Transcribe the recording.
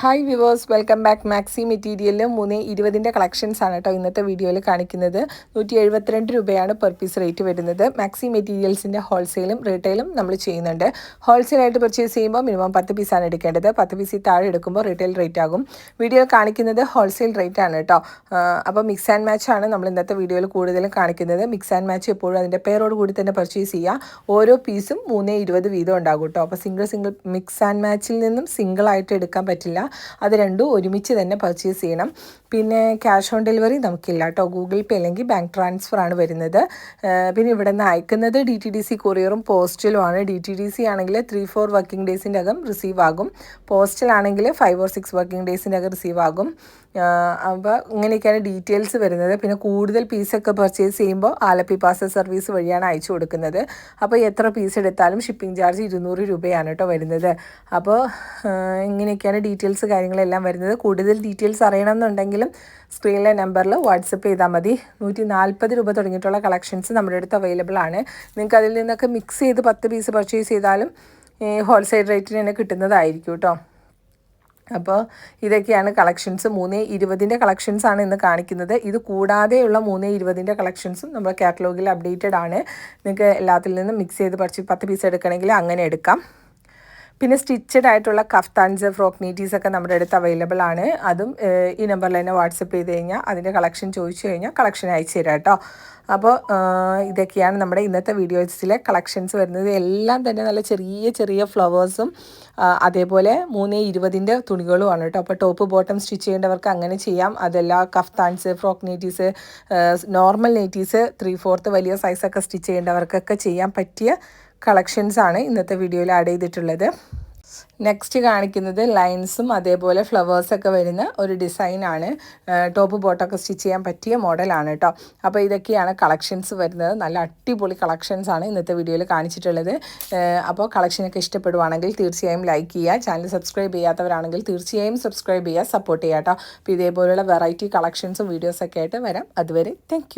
Hi viewers welcome back maxi മെറ്റീരിയലിൽ മൂന്ന് ഇരുപതിന്റെ collections ആണ് കേട്ടോ ഇന്നത്തെ വീഡിയോയിൽ കാണിക്കുന്നത്. നൂറ്റി എഴുപത്തിരണ്ട് രൂപയാണ് പെർ പീസ് റേറ്റ് വരുന്നത്. മാക്സി മെറ്റീരിയൽസിന്റെ ഹോൾസെയിലും റീറ്റെയിലും നമ്മൾ ചെയ്യുന്നുണ്ട്. ഹോൾസെയിലായിട്ട് പർച്ചേസ് ചെയ്യുമ്പോൾ മിനിമം പത്ത് പീസാണ് എടുക്കേണ്ടത്. പത്ത് പീസിൽ താഴെ എടുക്കുമ്പോൾ റീറ്റെയിൽ റേറ്റ് ആകും. വീഡിയോ കാണിക്കുന്നത് ഹോൾസെയിൽ റേറ്റ് ആണ് കേട്ടോ അപ്പോൾ മിക്സ് ആൻഡ് മാച്ച് ആണ് നമ്മൾ ഇന്നത്തെ വീഡിയോയിൽ കൂടുതലും കാണിക്കുന്നത്. മിക്സ് ആൻഡ് മാച്ച് എപ്പോഴും അതിന്റെ പേരോട് കൂടി തന്നെ പർച്ചേസ് ചെയ്യുക. ഓരോ പീസും മൂന്നേ ഇരുപത് വീതം ഉണ്ടാകും കേട്ടോ അപ്പോൾ സിംഗിൾ സിംഗിൾ മിക്സ് ആൻഡ് മാച്ചിൽ നിന്നും സിംഗിൾ ആയിട്ട് എടുക്കാൻ പറ്റില്ല. അത് രണ്ടും ഒരുമിച്ച് തന്നെ പർച്ചേസ് ചെയ്യണം. പിന്നെ ക്യാഷ് ഓൺ ഡെലിവറി നമുക്കില്ല കേട്ടോ ഗൂഗിൾ പേ അല്ലെങ്കിൽ ബാങ്ക് ട്രാൻസ്ഫർ ആണ് വരുന്നത്. പിന്നെ ഇവിടെ നിന്ന് അയക്കുന്നത് ഡി ടി ഡി സി കൊറിയറും പോസ്റ്റലും ആണ്. ഡി ടി ഡി സി ആണെങ്കിൽ ത്രീ ഫോർ വർക്കിംഗ് ഡേയ്സിന്റെ അകം റിസീവ് ആകും. പോസ്റ്റൽ ആണെങ്കിൽ ഫൈവ് ഓർ സിക്സ് വർക്കിംഗ് ഡേയ്സിന്റെ അകം റിസീവ് ആകും. അപ്പോൾ ഇങ്ങനെയൊക്കെയാണ് ഡീറ്റെയിൽസ് വരുന്നത്. പിന്നെ കൂടുതൽ പീസൊക്കെ പർച്ചേസ് ചെയ്യുമ്പോൾ ആലപ്പി പാസ സർവീസ് വഴിയാണ് അയച്ചു കൊടുക്കുന്നത്. അപ്പോൾ എത്ര പീസ് എടുത്താലും ഷിപ്പിംഗ് ചാർജ് ഇരുന്നൂറ് രൂപയാണ് കേട്ടോ വരുന്നത്. അപ്പോൾ ഇങ്ങനെയൊക്കെയാണ് ഡീറ്റെയിൽസ് കാര്യങ്ങളെല്ലാം വരുന്നത്. കൂടുതൽ ഡീറ്റെയിൽസ് അറിയണമെന്നുണ്ടെങ്കിലും സ്ക്രീനിലെ നമ്പറിൽ വാട്സപ്പ് ചെയ്താൽ മതി. നൂറ്റി നാൽപ്പത് രൂപ തുടങ്ങിയിട്ടുള്ള കളക്ഷൻസ് നമ്മുടെ അടുത്ത് അവൈലബിൾ ആണ്. നിങ്ങൾക്ക് അതിൽ നിന്നൊക്കെ മിക്സ് ചെയ്ത് പത്ത് പീസ് പർച്ചേസ് ചെയ്താലും ഹോൾസെയിൽ റേറ്റിന് തന്നെ കിട്ടുന്നതായിരിക്കും കേട്ടോ അപ്പോൾ ഇതൊക്കെയാണ് കളക്ഷൻസ് മൂന്ന് ഇരുപതിന്റെ ആണ് ഇന്ന് കാണിക്കുന്നത്. ഇത് കൂടാതെയുള്ള മൂന്ന് ഇരുപതിന്റെ കളക്ഷൻസും നമ്മുടെ കാറ്റലോഗിൽ അപ്ഡേറ്റഡ് ആണ്. നിങ്ങൾക്ക് എല്ലാത്തിൽ നിന്നും മിക്സ് ചെയ്ത് പറിച്ച് പത്ത് പീസ് എടുക്കണമെങ്കിൽ അങ്ങനെ എടുക്കാം. പിന്നെ സ്റ്റിച്ചഡ് ആയിട്ടുള്ള കഫ്താൻസ് ഫ്രോക്ക് നീറ്റീസ് ഒക്കെ നമ്മുടെ അടുത്ത് അവൈലബിൾ ആണ്. അതും ഈ നമ്പറിൽ തന്നെ വാട്സപ്പ് ചെയ്ത് കഴിഞ്ഞാൽ അതിന്റെ കളക്ഷൻ ചോദിച്ചു കഴിഞ്ഞാൽ കളക്ഷൻ അയച്ചു തരാം കേട്ടോ. അപ്പോൾ ഇതൊക്കെയാണ് നമ്മുടെ ഇന്നത്തെ വീഡിയോസിലെ കളക്ഷൻസ് വരുന്നത്. എല്ലാം തന്നെ നല്ല ചെറിയ ചെറിയ ഫ്ലവേഴ്സും അതേപോലെ മൂന്ന് ഇരുപതിന്റെ തുണികളുമാണ് കേട്ടോ. അപ്പോൾ ടോപ്പ് ബോട്ടം സ്റ്റിച്ച് ചെയ്യേണ്ടവർക്ക് അങ്ങനെ ചെയ്യാം. അതെല്ലാം kaftans frock nighties normal nighties three fourth വലിയ സൈസൊക്കെ സ്റ്റിച്ച് ചെയ്യേണ്ടവർക്കൊക്കെ ചെയ്യാൻ പറ്റിയ കളക്ഷൻസ് ആണ് ഇന്നത്തെ വീഡിയോയിൽ ആഡ് ചെയ്തിട്ടുള്ളത്. നെക്സ്റ്റ് കാണിക്കുന്നത് ലൈൻസും അതേപോലെ ഫ്ലവേഴ്സൊക്കെ വരുന്ന ഒരു ഡിസൈനാണ് ടോപ്പ് ബോട്ടൊക്കെ സ്റ്റിച്ച് ചെയ്യാൻ പറ്റിയ മോഡലാണ് കേട്ടോ അപ്പോൾ ഇതൊക്കെയാണ് കളക്ഷൻസ് വരുന്നത്. നല്ല അടിപൊളി കളക്ഷൻസ് ആണ് ഇന്നത്തെ വീഡിയോയിൽ കാണിച്ചിട്ടുള്ളത്. അപ്പോൾ കളക്ഷനൊക്കെ ഇഷ്ടപ്പെടുവാണെങ്കിൽ തീർച്ചയായും ലൈക്ക് ചെയ്യുക. ചാനൽ സബ്സ്ക്രൈബ് ചെയ്യാത്തവരാണെങ്കിൽ തീർച്ചയായും സബ്സ്ക്രൈബ് ചെയ്യുക സപ്പോർട്ട് ചെയ്യുക കേട്ടോ അപ്പോൾ ഇതേപോലെയുള്ള വെറൈറ്റി കളക്ഷൻസും വീഡിയോസൊക്കെ ആയിട്ട് വരാം. അതുവരെ താങ്ക്